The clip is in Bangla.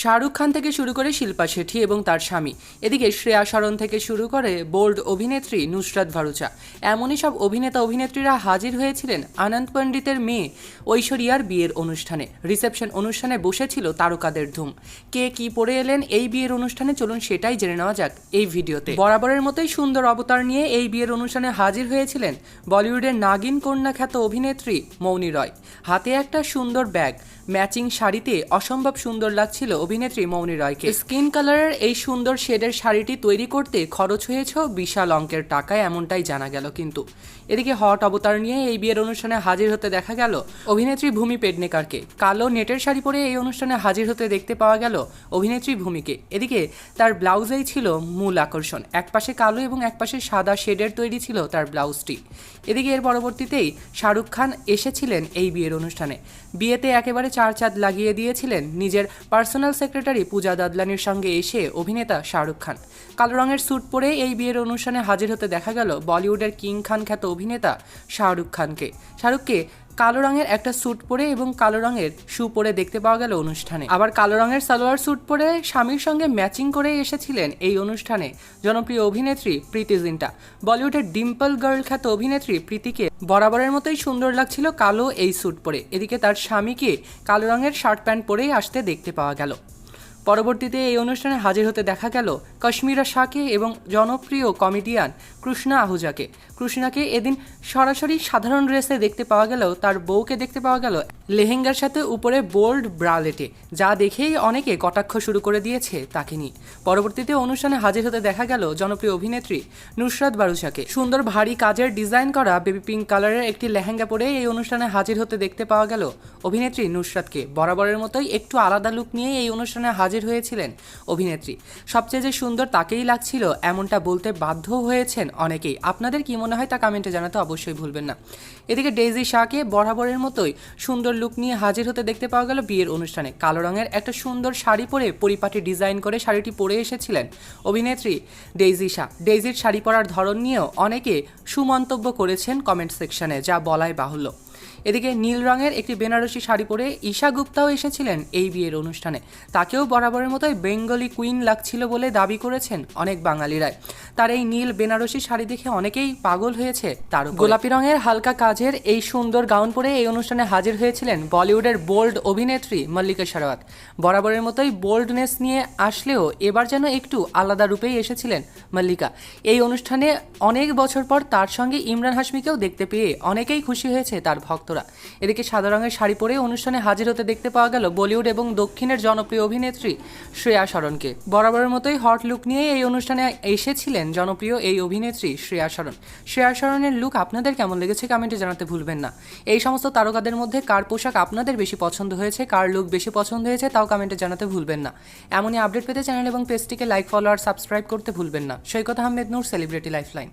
শাহরুখ খান থেকে শুরু করে শিল্পা শেঠি এবং তার স্বামী। এদিকে শ্রেয়া শরণ থেকে শুরু করে বোল্ড অভিনেত্রী নুসরাত ভারুচা। এমনই সব অভিনেতা অভিনেত্রীরা হাজির হয়েছিলেন আনন্দ পণ্ডিতের মেয়ে ঐশ্বরিয়ার বিয়ের অনুষ্ঠানে। রিসেপশন অনুষ্ঠানে বসেছিল তারকাদের ধুম। কে কি পরে এলেন এই বিয়ের অনুষ্ঠানে চলুন সেটাই জেনে নেওয়া যাক এই ভিডিওতে। বরাবরের মতোই সুন্দর অবতার নিয়ে এই বিয়ের অনুষ্ঠানে হাজির হয়েছিলেন বলিউডের নাগিন কন্যা খ্যাত অভিনেত্রী মৌনি রয়। হাতে একটা সুন্দর ব্যাগ, ম্যাচিং শাড়িতে অসম্ভব সুন্দর লাগছিল অভিনেত্রী মৌনি রয়কে। স্কিন কালারের এই সুন্দর শেডের শাড়িটি তৈরি করতে খরচ হয়েছে বিশাল অঙ্কের টাকায় এমনটাই জানা গেল কিন্তু। এদিকে হট অবতার নিয়ে এই বিয়ের অনুষ্ঠানে হাজির হতে দেখা গেল অভিনেত্রী ভূমি পেডনেকারকে। কালো নেটের শাড়ি পরে এই অনুষ্ঠানে হাজির হতে দেখতে পাওয়া গেল অভিনেত্রী ভূমিকে। এদিকে তার ব্লাউজেই ছিল মূল আকর্ষণ। একপাশে কালো এবং একপাশে সাদা শেডের তৈরি ছিল তার ব্লাউজটি। এদিকে এর পরবর্তীতেই শাহরুখ খান এসেছিলেন এই বিয়ের অনুষ্ঠানে। বিয়েতে একেবারে চার চাঁদ লাগিয়ে দিয়েছিলেন নিজের পার্সোনাল সেক্রেটারি পূজা দাদলানির সঙ্গে এসে অভিনেতা শাহরুখ খান। কালো রঙের স্যুট পরে এই বিয়ের অনুষ্ঠানে হাজির হতে দেখা গেল বলিউডের কিং খান খ্যাত অভিনেতা শাহরুখ খানকে। শাহরুখকে কালো রঙের একটা স্যুট পরে এবং কালো রঙের শু পরে দেখতে পাওয়া গেল অনুষ্ঠানে। আবার কালো রঙের সালোয়ার স্যুট পরে স্বামীর সঙ্গে ম্যাচিং করে এসেছিলেন এই অনুষ্ঠানে জনপ্রিয় অভিনেত্রী প্রীতি জিন্টা। বলিউডের ডিম্পল গার্ল খ্যাত অভিনেত্রী প্রীতিকে বরাবরের মতোই সুন্দর লাগছিল কালো এই স্যুট পরে। এদিকে তার স্বামীকে কালো রঙের শার্ট প্যান্ট পরেই আসতে দেখতে পাওয়া গেল। পরবর্তীতে এই অনুষ্ঠানে হাজির হতে দেখা গেল কাশ্মীরা শাকে এবং জনপ্রিয় কমেডিয়ান কৃষ্ণা আহুজাকে। কৃষ্ণাকে এদিন সরাসরি সাধারণ ড্রেসে দেখতে পাওয়া গেলেও তার বউকে দেখতে পাওয়া গেল লেহেঙ্গার সাথে উপরে বোল্ড ব্রালেটে, যা দেখেই অনেকে কটাক্ষ শুরু করে দিয়েছে তাকে নিয়ে। পরবর্তীতে অনুষ্ঠানে হাজির হতে দেখা গেল জনপ্রিয় অভিনেত্রী নুসরাত বারুসাকে সুন্দর ভারী কাজের ডিজাইন করা বেবি পিঙ্ক কালারের একটি লেহেঙ্গা পরে এই অনুষ্ঠানে হাজির হতে দেখতে পাওয়া গেল অভিনেত্রী নুসরাতকে। বরাবরের মতোই একটু আলাদা লুক নিয়ে এই অনুষ্ঠানে হাজির হয়েছিলেন অভিনেত্রী। সবচেয়ে যে সুন্দর তাকেই লাগছিল এমনটা বলতে বাধ্য হয়েছেন অনেকেই। আপনাদের কি মনে হয় তা কমেন্টে জানাতে অবশ্যই ভুলবেন না। এদিকে ডেইজি শাহকে বরাবরের মতোই সুন্দর লুক নিয়ে হাজির হতে দেখতে পাওয়া গেল বিয়ের অনুষ্ঠানে। কালো রঙের একটা সুন্দর শাড়ি পরে পরিপাটি ডিজাইন করে শাড়িটি পরে এসেছিলেন অভিনেত্রী ডেইজি শাহ। ডেইজির শাড়ি পরার ধরন নিয়েও অনেকে সুমন্তব্য করেছেন কমেন্ট সেকশনে যা বলাই বাহুল্য। এদিকে নীল রঙের একটি বেনারসি শাড়ি পরে ঈশা গুপ্তাও এসেছিলেন এই বিয়ের অনুষ্ঠানে। তাকেও বরাবরের মতোই বেঙ্গলি কুইন লাগছিল বলে দাবি করেছেন অনেক বাঙালিরাই। তার এই নীল বেনারসি শাড়ি দেখে অনেকেই পাগল হয়েছে তার গোলাপি রঙের হালকা কাজের এই সুন্দর গাউন পরে এই অনুষ্ঠানে হাজির হয়েছিলেন বলিউডের বোল্ড অভিনেত্রী মল্লিকা শেরওয়াত বরাবরের মতোই বোল্ডনেস নিয়ে আসলেও এবার যেন একটু আলাদা রূপেই এসেছিলেন মল্লিকা। এই অনুষ্ঠানে অনেক বছর পর তার সঙ্গে ইমরান হাসমিকেও দেখতে পেয়ে অনেকেই খুশি হয়েছে তার ভক্তরা এদিকে সাদা রঙের শাড়ি পরে অনুষ্ঠানে হাজির হতে দেখতে পাওয়া গেল বলিউড এবং দক্ষিণের জনপ্রিয় অভিনেত্রী শ্রেয়া শরণকে বরাবরের মতোই হট লুক নিয়ে এই অনুষ্ঠানে এসেছিলেন জনপ্রিয় এই অভিনেত্রী শ্রেয়া শরণ শ্রেয়া শরণের লুক আপনাদের কেমন লেগেছে কমেন্টে জানাতে ভুলবেন না। এই সমস্ত তারকাদের মধ্যে কার পোশাক আপনাদের বেশি পছন্দ হয়েছে, কার লুক বেশি পছন্দ হয়েছে তাও কমেন্টে জানাতে ভুলবেন না। এমনই আপডেট পেতে চ্যানেল এবং পেজটিকে লাইক, ফলো আর সাবস্ক্রাইব করতে ভুলবেন না। Saikat Ahmed Noor, celebrity lifeline.